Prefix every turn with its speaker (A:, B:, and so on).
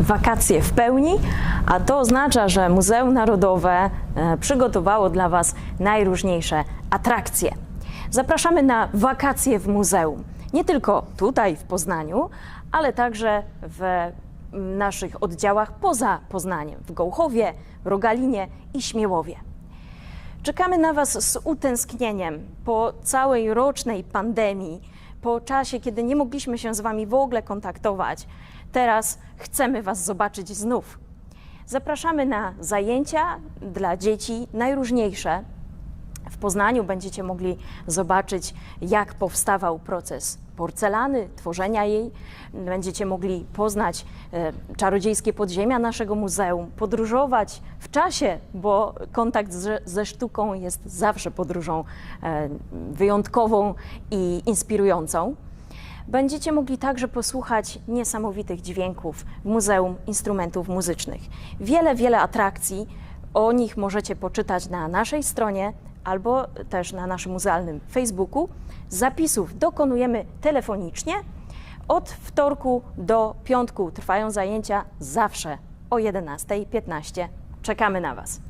A: wakacje w pełni, a to oznacza, że Muzeum Narodowe e, przygotowało dla Was najróżniejsze atrakcje. Zapraszamy na wakacje w muzeum. Nie tylko tutaj w Poznaniu, ale także w naszych oddziałach poza Poznaniem, w Gołchowie, Rogalinie i Śmiełowie. Czekamy na Was z utęsknieniem po całej rocznej pandemii, po czasie, kiedy nie mogliśmy się z Wami w ogóle kontaktować. Teraz chcemy Was zobaczyć znów. Zapraszamy na zajęcia dla dzieci najróżniejsze. W Poznaniu będziecie mogli zobaczyć, jak powstawał proces porcelany, tworzenia jej. Będziecie mogli poznać e, czarodziejskie podziemia naszego muzeum, podróżować w czasie, bo kontakt ze, sztuką jest zawsze podróżą e, wyjątkową i inspirującą. Będziecie mogli także posłuchać niesamowitych dźwięków w Muzeum Instrumentów Muzycznych. Wiele, wiele atrakcji, o nich możecie poczytać na naszej stronie albo też na naszym muzealnym Facebooku. Zapisów dokonujemy telefonicznie. Od wtorku do piątku trwają zajęcia zawsze o 11.15. Czekamy na Was.